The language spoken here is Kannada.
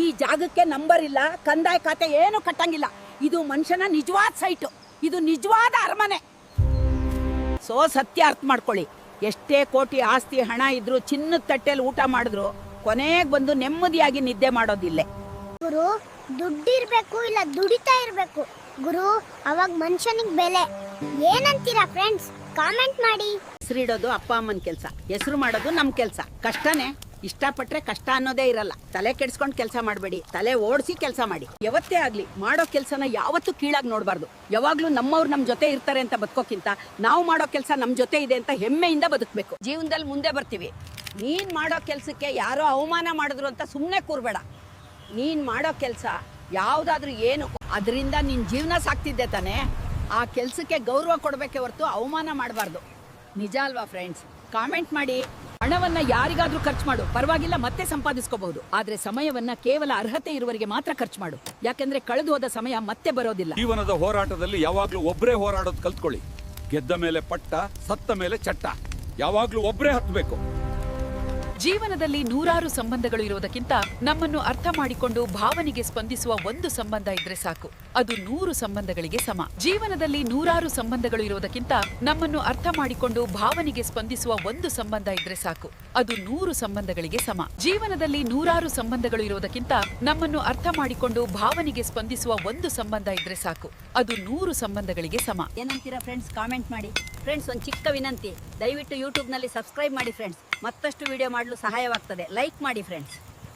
ಈ ಜಾಗಕ್ಕೆ ನಂಬರ್ ಇಲ್ಲ ಕಂದಾಯ ಖಾತೆ ಏನು ಕಟ್ಟಂಗಿಲ್ಲ. ಇದು ಮನುಷ್ಯನ ನಿಜವಾದ ಸೈಟು ಇದು ನಿಜವಾದ ಅರಮನೆ. ಸೊ ಸತ್ಯ ಅರ್ಥ ಮಾಡ್ಕೊಳ್ಳಿ. ಎಷ್ಟೇ ಕೋಟಿ ಆಸ್ತಿ ಹಣ ಇದ್ರು ಚಿನ್ನದ ತಟ್ಟೆಯಲ್ಲಿ ಊಟ ಮಾಡಿದ್ರು ಕೊನೆಗೆ ಬಂದು ನೆಮ್ಮದಿಯಾಗಿ ನಿದ್ದೆ ಮಾಡೋದಿಲ್ಲೇ. ಗುರು ದುಡ್ಡಿರ್ಬೇಕು ಇಲ್ಲ ದುಡಿತಾ ಇರ್ಬೇಕು. ಗುರು ಅವಾಗ ಮನುಷ್ಯನಿಗೆ ಬೆಲೆ. ಏನಂತೀರಾ ಫ್ರೆಂಡ್ಸ್ ಕಾಮೆಂಟ್ ಮಾಡಿ. ಹೆಸರಿಡೋದು ಅಪ್ಪ ಅಮ್ಮನ ಕೆಲಸ ಹೆಸರು ಮಾಡೋದು ನಮ್ಮ ಕೆಲಸ. ಕಷ್ಟನೇ? ಇಷ್ಟಪಟ್ರೆ ಕಷ್ಟ ಅನ್ನೋದೇ ಇರಲ್ಲ. ತಲೆ ಕೆಡಿಸ್ಕೊಂಡು ಕೆಲಸ ಮಾಡಬೇಡಿ. ತಲೆ ಓಡಿಸಿ ಕೆಲಸ ಮಾಡಿ. ಯಾವತ್ತೇ ಆಗಲಿ ಮಾಡೋ ಕೆಲಸನ ಯಾವತ್ತೂ ಕೀಳಾಗಿ ನೋಡಬಾರ್ದು. ಯಾವಾಗಲೂ ನಮ್ಮವ್ರು ನಮ್ಮ ಜೊತೆ ಇರ್ತಾರೆ ಅಂತ ಬದುಕೋಕ್ಕಿಂತ ನಾವು ಮಾಡೋ ಕೆಲಸ ನಮ್ಮ ಜೊತೆ ಇದೆ ಅಂತ ಹೆಮ್ಮೆಯಿಂದ ಬದುಕಬೇಕು. ಜೀವನದಲ್ಲಿ ಮುಂದೆ ಬರ್ತೀವಿ. ನೀನ್ ಮಾಡೋ ಕೆಲಸಕ್ಕೆ ಯಾರೋ ಅವಮಾನ ಮಾಡಿದ್ರು ಅಂತ ಸುಮ್ಮನೆ ಕೂರಬೇಡ. ನೀನ್ ಮಾಡೋ ಕೆಲಸ ಯಾವುದಾದ್ರೂ ಏನು. ಅದರಿಂದ ನಿನ್ನ ಜೀವನ ಸಾಕ್ತಿದ್ದೆ ತಾನೇ. ಆ ಕೆಲಸಕ್ಕೆ ಗೌರವ ಕೊಡಬೇಕೆ ಹೊರತು ಅವಮಾನ ಮಾಡಬಾರ್ದು. ನಿಜ ಅಲ್ವಾ ಫ್ರೆಂಡ್ಸ್ ಕಾಮೆಂಟ್ ಮಾಡಿ. ಹಣವನ್ನ ಯಾರಿಗಾದ್ರೂ ಖರ್ಚು ಮಾಡು. ಪರವಾಗಿಲ್ಲ, ಮತ್ತೆ ಸಂಪಾದಿಸ್ಕೋಬಹುದು. ಆದ್ರೆ ಸಮಯವನ್ನ ಕೇವಲ ಅರ್ಹತೆ ಇರುವವರಿಗೆ ಮಾತ್ರ ಖರ್ಚು ಮಾಡು. ಯಾಕಂದ್ರೆ ಕಳೆದು ಹೋದ ಸಮಯ ಮತ್ತೆ ಬರೋದಿಲ್ಲ. ಜೀವನದ ಹೋರಾಟದಲ್ಲಿ ಯಾವಾಗ್ಲೂ ಒಬ್ರೇ ಹೋರಾಡೋದು ಕಲ್ತ್ಕೊಳ್ಳಿ. ಗೆದ್ದ ಮೇಲೆ ಪಟ್ಟ, ಸತ್ತ ಮೇಲೆ ಚಟ್ಟ. ಯಾವಾಗ್ಲೂ ಒಬ್ರೇ ಹತ್ಬೇಕು. ಜೀವನದಲ್ಲಿ ನೂರಾರು ಸಂಬಂಧಗಳು ಇರೋದಕ್ಕಿಂತ ನಮ್ಮನ್ನು ಅರ್ಥ ಮಾಡಿಕೊಂಡು ಭಾವನೆಗೆ ಸ್ಪಂದಿಸುವ ಒಂದು ಸಂಬಂಧ ಇದ್ರೆ ಸಾಕು. ಅದು ನೂರು ಸಂಬಂಧಗಳಿಗೆ ಸಮ. ಜೀವನದಲ್ಲಿ ನೂರಾರು ಸಂಬಂಧಗಳು ಇರುವುದಕ್ಕಿಂತ ನಮ್ಮನ್ನು ಅರ್ಥ ಮಾಡಿಕೊಂಡು ಭಾವನೆಗೆ ಸ್ಪಂದಿಸುವ ಒಂದು ಸಂಬಂಧ ಇದ್ರೆ ಸಾಕು. ಅದು ನೂರು ಸಂಬಂಧಗಳಿಗೆ ಸಮ. ಜೀವನದಲ್ಲಿ ನೂರಾರು ಸಂಬಂಧಗಳು ಇರುವುದಕ್ಕಿಂತ ನಮ್ಮನ್ನು ಅರ್ಥ ಮಾಡಿಕೊಂಡು ಭಾವನೆಗೆ ಸ್ಪಂದಿಸುವ ಒಂದು ಸಂಬಂಧ ಇದ್ರೆ ಸಾಕು. ಅದು ನೂರು ಸಂಬಂಧಗಳಿಗೆ ಸಮ. ಏನಂತೀರಾ ಫ್ರೆಂಡ್ಸ್ ಕಾಮೆಂಟ್ ಮಾಡಿ. ಫ್ರೆಂಡ್ಸ್ ಒಂದು ಚಿಕ್ಕ ವಿನಂತಿ. ದಯವಿಟ್ಟು ಯೂಟ್ಯೂಬ್ನಲ್ಲಿ ಸಬ್ಸ್ಕ್ರೈಬ್ ಮಾಡಿ ಫ್ರೆಂಡ್ಸ್ ಮತ್ತಷ್ಟು ವಿಡಿಯೋ ಮಾಡಲು ಸಹಾಯವಾಗ್ತದೆ. ಲೈಕ್ ಮಾಡಿ ಫ್ರೆಂಡ್ಸ್